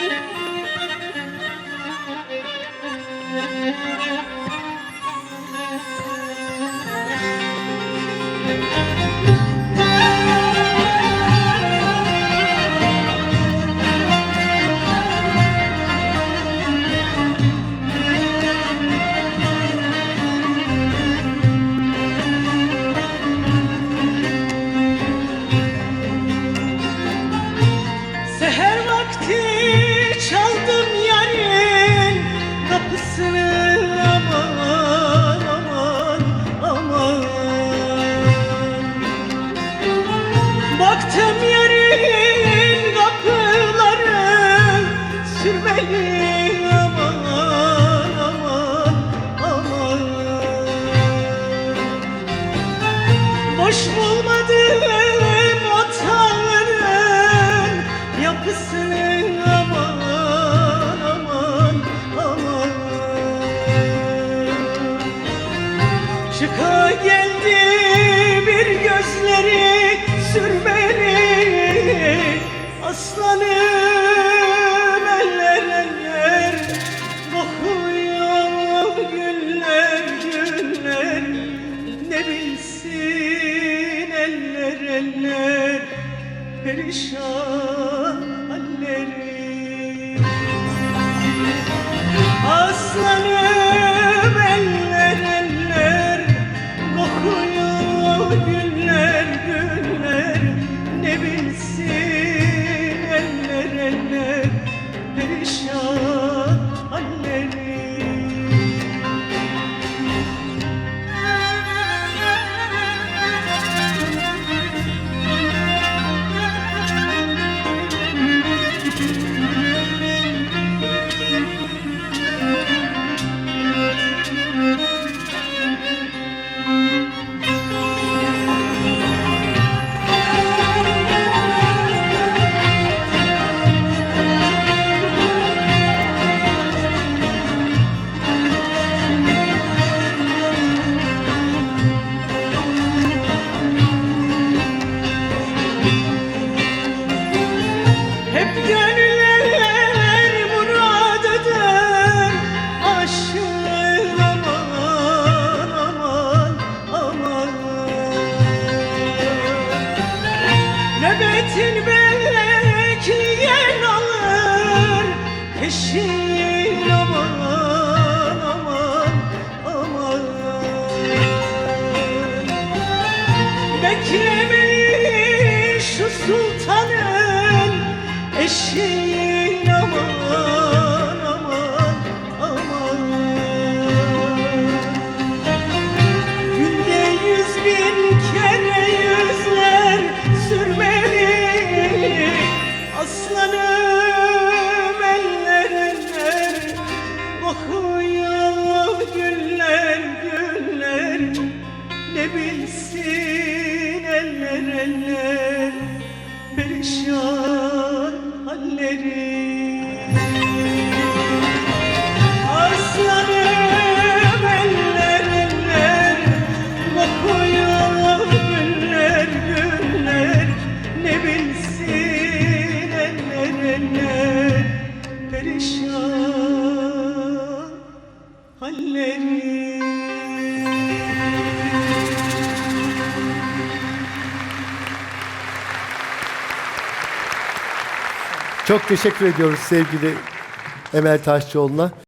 Müzik sürmeli aman aman aman. Boş bulmadım otağların yapısını aman aman aman. Çıka geldi eller Perişan halleri Peşin aman aman aman. Beklemeyi şu sultanın aman Ne bilsin eller eller Perişan halleri Aslanım eller eller Kokuyor güller güller. Ne bilsin eller eller Perişan halleri Çok teşekkür ediyoruz sevgili Emel Taşçıoğlu'na.